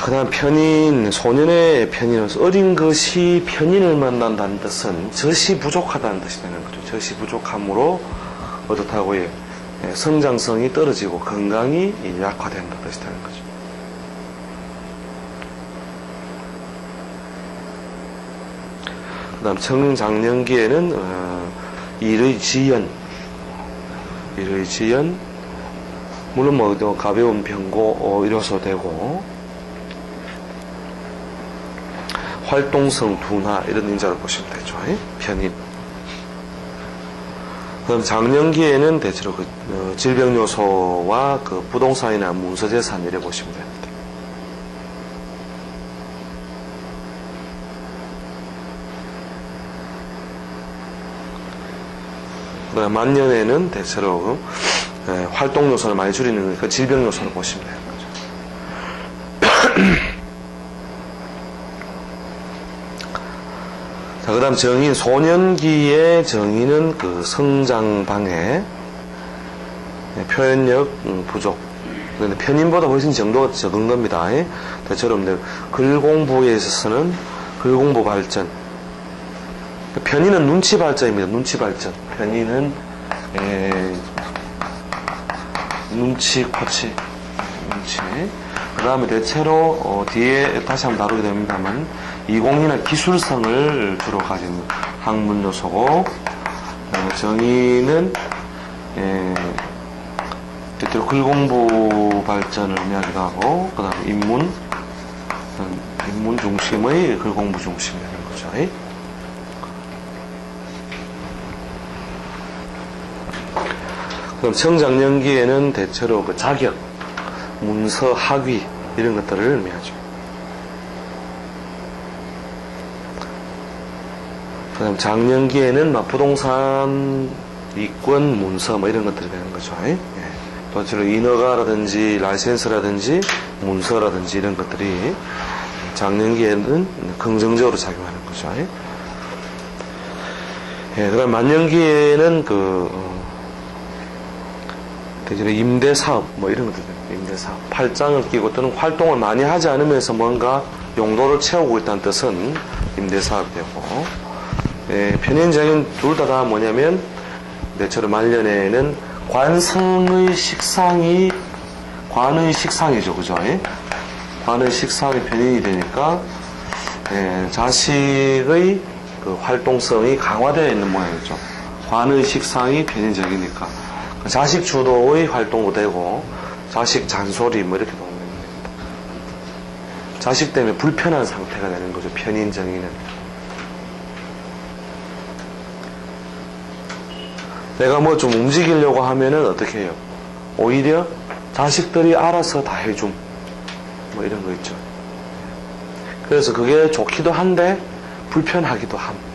자, 그 다음 편인, 소년의 편인은 어린 것이 편인을 만난다는 뜻은 젖이 부족하다는 뜻이 되는 거죠. 젖이 부족함으로 어떻다고 해 예, 성장성이 떨어지고 건강이 약화된다 뜻이 되는 거죠. 그 다음 청장년기에는 어, 일의 지연, 일의 지연, 물론 뭐또 가벼운 병고 어, 이뤄서 되고 활동성 둔화 이런 인자를 보시면 되죠. 예? 편인. 그럼 장년기에는 대체로 그 어, 질병 요소와 그 부동산이나 문서재산 이래 보시면 됩니다. 만년에는 대체로 그, 예, 활동 요소를 많이 줄이는 그 질병 요소를 보시면 되는 거죠. 자, 그 다음 정인, 소년기의 정인은 그 성장 방해, 예, 표현력 음, 부족. 근데 편인보다 훨씬 정도가 적은 겁니다. 예? 이제 글 공부에 있어서는 글 공부 발전. 편인은 눈치 발전입니다. 눈치 발전. 편인은 에, 눈치, 코치, 눈치. 그 다음에 대체로 어, 뒤에 다시 한번 다루게 됩니다만 이공이나 기술성을 주로 가진 학문 요소고 어, 정의는 에, 대체로 글공부 발전을 의미하기도 하고 그 다음에 인문 음, 인문 중심의 글공부 중심이 되는 거죠. 그럼 청장년기에는 대체로 그 자격, 문서, 학위 이런 것들을 의미하죠. 그다음 장년기에는 막 부동산, 이권, 문서 뭐 이런 것들이 되는 거죠. 예. 또 주로 인허가라든지 라이센스라든지 문서라든지 이런 것들이 장년기에는 긍정적으로 작용하는 거죠. 예. 예, 그다음 만년기에는 그 어, 대신에 임대 사업 뭐 이런 것들 임대 사업 팔짱을 끼고 또는 활동을 많이 하지 않으면서 뭔가 용도를 채우고 있다는 뜻은 임대 사업이 되고 예, 편인적인 둘다다 뭐냐면 내처럼 말년에는 관성의 식상이 관의 식상이죠 그죠 예? 관의 식상이 편인이 되니까 예, 자식의 그 활동성이 강화되어 있는 모양이죠 관의 식상이 편인적이니까 자식 주도의 활동도 되고 자식 잔소리 뭐 이렇게 도움됩니다. 자식 때문에 불편한 상태가 되는 거죠. 편인 정의는. 내가 뭐 좀 움직이려고 하면은 어떻게 해요? 오히려 자식들이 알아서 다 해줌. 뭐 이런 거 있죠. 그래서 그게 좋기도 한데 불편하기도 함.